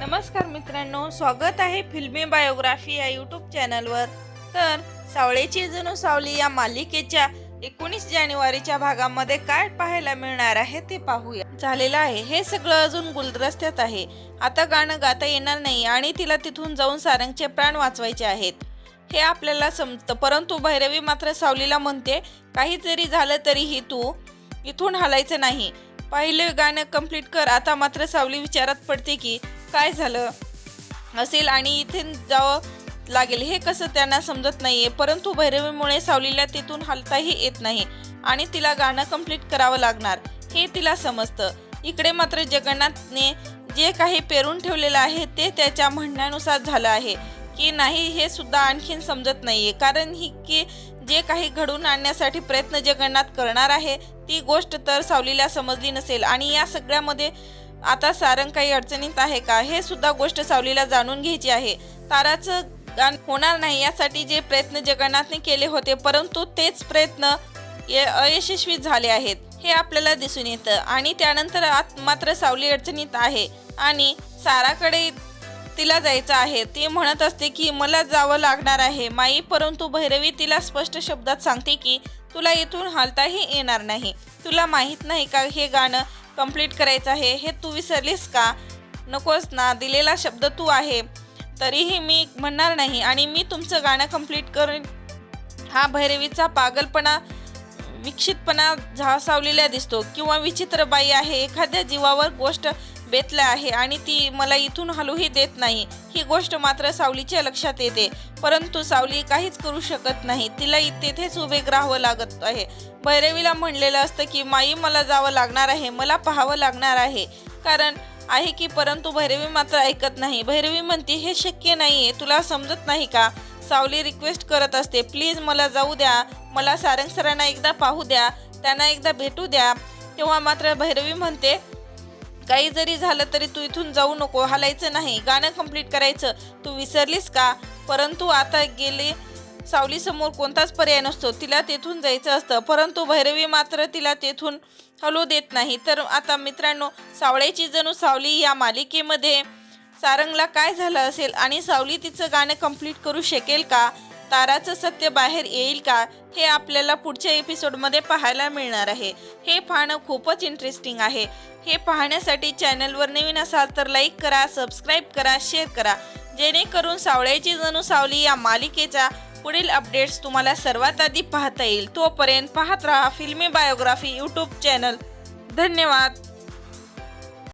नमस्कार मित्रांनो स्वागत आहे फिल्मी बायोग्राफी या यूट्यूब चॅनलवर. तर सावळेची जणू सावली या मालिकेच्या एकोणीस जानेवारीच्या भागामध्ये काय पाहायला मिळणार आहे ते पाहूया. झालेलं आहे. हे सगळं अजून गुलदस्त्यात आहे. आता गाणं गाता येणार नाही आणि तिला तिथून जाऊन सारंगचे प्राण वाचवायचे आहेत. हे आपल्याला समजतं. परंतु भैरवी मात्र सावलीला म्हणते काहीतरी झालं तरीही तू इथून हलायचं नाही. पहिले गाणं कंप्लीट कर. आता मात्र सावली विचारात पडते की काय झालं असेल आणि इथे जावं लागेल हे कसं त्यांना समजत नाहीये. परंतु भैरवीमुळे सावलीला तिथून हलताही येत नाही आणि तिला गाणं कंप्लीट करावं लागणार हे तिला समजतं. इकडे मात्र जगन्नाथने जे काही पेरून ठेवलेलं आहे ते त्याच्या म्हणण्यानुसार झालं आहे. की नाही हे सुद्धा आणखीन समजत नाहीये. कारण ही की जे काही घडून आणण्यासाठी प्रयत्न जगन्नाथ करणार आहे ती गोष्ट तर सावलीला समजली नसेल. आणि या सगळ्यामध्ये आता सारंग काही अडचणीत आहे का? हे सुद्धा गोष्ट सावलीला जाणून घ्यायची आहे. ताराचं गाण होणार नाही यासाठी जे प्रयत्न जगन्नाथने केले होते परंतु तेच प्रयत्न अयशस्वी झाले आहेत. हे आपल्याला दिसून येतं. आणि त्यानंतर आत मात्र सावली अडचणीत आहे. आणि साराकडे तिला जायचं आहे. ती म्हणत असते की मला जावं लागणार आहे माई परंतु भैरवी तिला स्पष्ट शब्दात सांगते की तुला इथून हालताही येणार नाही. तुला माहीत नाही का हे गाणं कंप्लीट करायचं आहे हे तू विसरलीस का? नकोस ना दिलेला शब्द तू आहे. तरीही मी म्हणणार नाही आणि मी तुमचं गाणं कंप्लीट करून. हा भैरवीचा पागलपणा विक्षितपणा झासावलेला दिसतो किंवा विचित्र बाई आहे एखाद्या जीवावर गोष्ट बेतल्या आहे आणि ती मला इथून हलूही देत नाही. ही गोष्ट मात्र सावलीच्या लक्षात येते. परंतु सावली काहीच करू शकत नाही. तिला इ- तेथेच उभे राहावं लागत आहे. भैरवीला म्हणलेलं असतं की माई मला जावं लागणार आहे. मला पाहावं लागणार आहे. कारण आहे की परंतु भैरवी मात्र ऐकत नाही. भैरवी म्हणते हे शक्य नाही आहे तुला समजत नाही का? सावली रिक्वेस्ट करत असते. प्लीज मला जाऊ द्या. मला सारंग सरांना एकदा पाहू द्या. त्यांना एकदा भेटू द्या. तेव्हा मात्र भैरवी म्हणते काही जरी झालं तरी तू इथून जाऊ नको. हलायचं नाही. गाणं कंप्लीट करायचं. तू विसरलीस का? परंतु आता गेले सावलीसमोर कोणताच पर्याय नसतो. तिला तेथून जायचं असतं. परंतु भैरवी मात्र तिला तेथून हलू देत नाही. तर आता मित्रांनो सावळ्याची जणू सावली या मालिकेमध्ये सारंगला काय झालं असेल आणि सावली तिचं गाणं कंप्लीट करू शकेल का? ताराचं सत्य बाहेर येईल का? हे आपल्याला पुढच्या एपिसोडमध्ये पाहायला मिळणार आहे. हे पाहणं खूपच इंटरेस्टिंग आहे. हे पाहण्यासाठी चॅनलवर नवीन असाल तर लाईक करा सबस्क्राईब करा शेअर करा. जेणेकरून सावळ्याची जणू सावली या मालिकेचा पुढील अपडेट्स तुम्हाला सर्वात आधी पाहता येईल. तोपर्यंत पाहत राहा फिल्मी बायोग्राफी यूट्यूब चॅनल धन्यवाद.